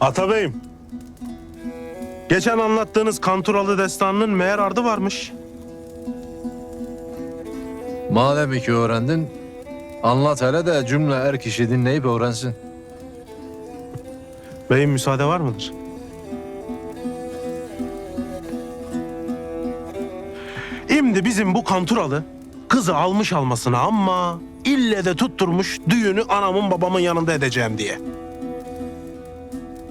Atabeyim. Geçen anlattığınız Kanturalı destanının meğer ardı varmış. Madem ki öğrendin, anlat hele de cümle er kişi dinleyip öğrensin. Beyim müsaade var mıdır? Şimdi bizim bu Kanturalı kızı almış almasına ama ille de tutturmuş düğünü anamın babamın yanında edeceğim diye.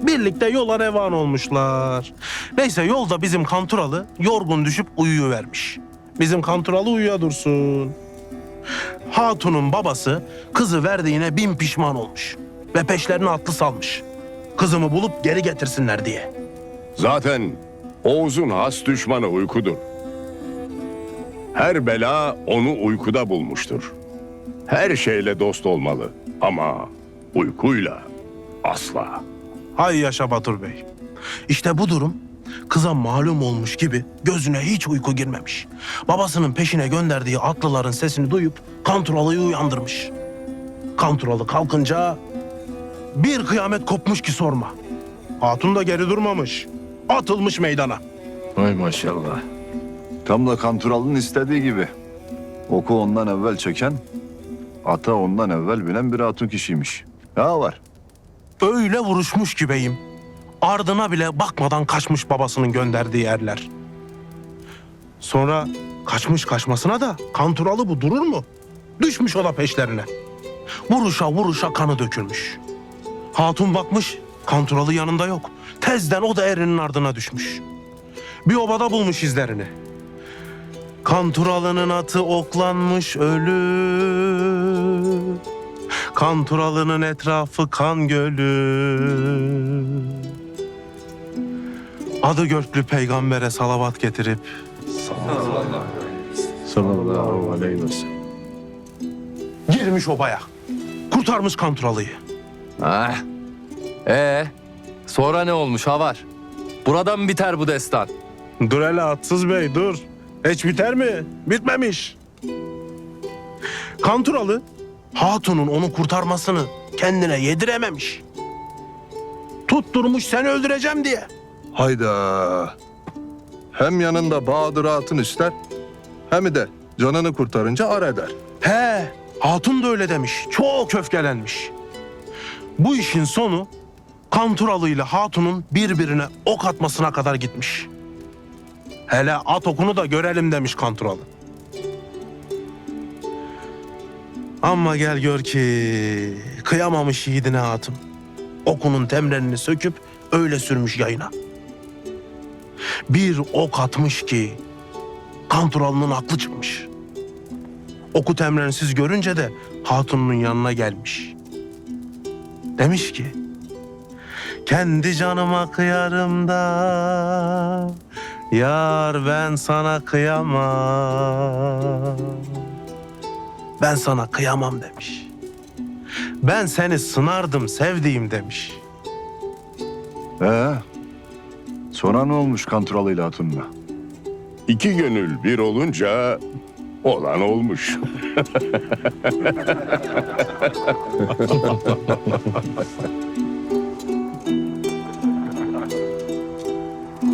Birlikte yola revan olmuşlar. Neyse yolda bizim Kanturalı yorgun düşüp uyuyuvermiş. Bizim Kanturalı uyuya dursun. Hatun'un babası kızı verdiğine bin pişman olmuş. Ve peşlerine atlı salmış. Kızımı bulup geri getirsinler diye. Zaten Oğuz'un has düşmanı uykudur. Her bela onu uykuda bulmuştur. Her şeyle dost olmalı ama uykuyla asla. Hay yaşa Batur Bey. İşte bu durum kıza malum olmuş gibi gözüne hiç uyku girmemiş. Babasının peşine gönderdiği atlıların sesini duyup Kanturalı'yı uyandırmış. Kanturalı kalkınca bir kıyamet kopmuş ki sorma. Hatun da geri durmamış. Atılmış meydana. Ay maşallah. Tam da Kanturalı'nın istediği gibi. Oku ondan evvel çeken, ata ondan evvel binen bir hatun kişiymiş. Ya var. Öyle vuruşmuş ki beyim. Ardına bile bakmadan kaçmış babasının gönderdiği erler. Sonra kaçmış kaçmasına da Kanturalı bu durur mu? Düşmüş o da peşlerine. Vuruşa vuruşa kanı dökülmüş. Hatun bakmış Kanturalı yanında yok. Tezden o da erinin ardına düşmüş. Bir obada bulmuş izlerini. Kanturalı'nın atı oklanmış ölü. Kanturalı'nın etrafı kan gölü. Adı görklü peygambere salavat getirip Sallallahu aleyhi ve sellem. girmiş obaya. Kurtarmış Kanturalı'yı. Ah. Ee, sonra ne olmuş Havar? Buradan biter bu destan. Dur hele atsız bey dur. Hiç biter mi? Bitmemiş. Kanturalı Hatun'un onu kurtarmasını kendine yedirememiş. Tutturmuş seni öldüreceğim diye. Hayda. Hem yanında Bahadır Hatun ister, hem de canını kurtarınca ar eder. He, Hatun da öyle demiş. Çok öfkelenmiş. Bu işin sonu Kanturalı ile Hatun'un birbirine ok atmasına kadar gitmiş. Hele at okunu da görelim demiş Kanturalı. Ama gel gör ki kıyamamış yiğidine Hatun. Okunun temrenini söküp öyle sürmüş yayına. Bir ok atmış ki Kanturalı'nın aklı çıkmış. Oku temrensiz görünce de hatunun yanına gelmiş. Demiş ki, kendi canıma kıyarım da yar ben sana kıyamam. Ben sana kıyamam demiş. Ben seni sınardım sevdiğim demiş. Ee, sonra ne olmuş Kanturalı ile Hatun'la? İki gönül bir olunca olan olmuş.